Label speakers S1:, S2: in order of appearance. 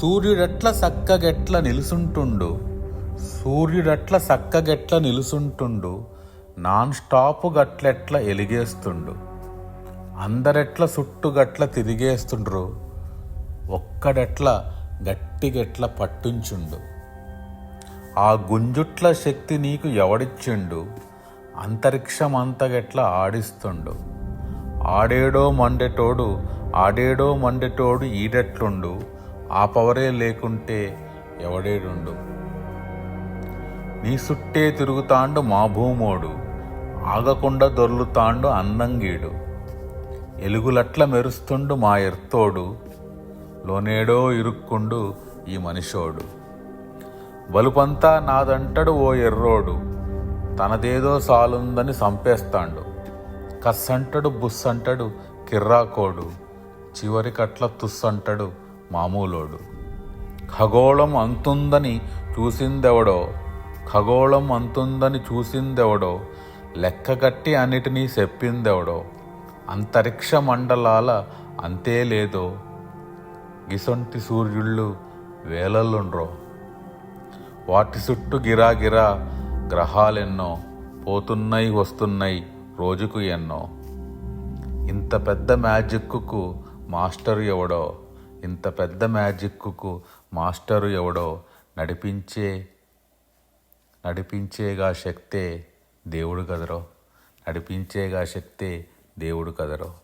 S1: సూర్యుడట్ల సక్కగెట్ల నిలుసుంటుండు? సూర్యుడట్ల సక్కగెట్ల నిలుసుంటుండు? Non stop గట్లెట్ల ఎలిగేస్తుండు? అందరెట్ల సుట్టుగట్ల తిరిగేస్తుండ్రు? ఒక్కడెట్ల గట్టిగెట్ల పట్టుంచుండు? ఆ గుంజుట్ల శక్తి నీకు ఎవడిచ్చిండు? అంతరిక్షమంతగెట్ల ఆడిస్తుండు? ఆడేడో మండెటోడు ఆడేడో మండెటోడు ఈడెట్లుండు? ఆ పవరే లేకుంటే ఎవడేడుండు? నీ సుట్టే తిరుగుతాండు మా భూమోడు ఆగకుండా దొర్లుతాండు అన్నంగీడు. ఎలుగులట్ల మెరుస్తుండు మా ఎర్తోడు లోనేడో ఇరుక్కుండు ఈ మనిషోడు. బలుపంతా నాదంటడు ఓ ఎర్రోడు తనదేదో సాలుందని సంపేస్తాండు. కస్సంటడు బుస్సంటడు కిర్రాకోడు చివరికట్ల తుస్సంటడు మామూలోడు. ఖగోళం అంతుందని చూసిందెవడో ఖగోళం అంతుందని చూసిందెవడో లెక్కగట్టి అన్నిటినీ చెప్పిందెవడో అంతరిక్ష మండలాల అంతే లేదో గిసొంటి సూర్యుళ్ళు వేలల్లుండ్రో వాటి చుట్టూ గిరాగిరా గ్రహాలెన్నో పోతున్నాయి వస్తున్నాయి రోజుకు ఎన్నో. ఇంత పెద్ద మ్యాజిక్కు మాస్టరు ఎవడో ఇంత పెద్ద మ్యాజిక్కు మాస్టరు ఎవడో నడిపించే నడిపించేగా శక్తే దేవుడు కదరో. నడిపించేగా శక్తే దేవుడు కదరో.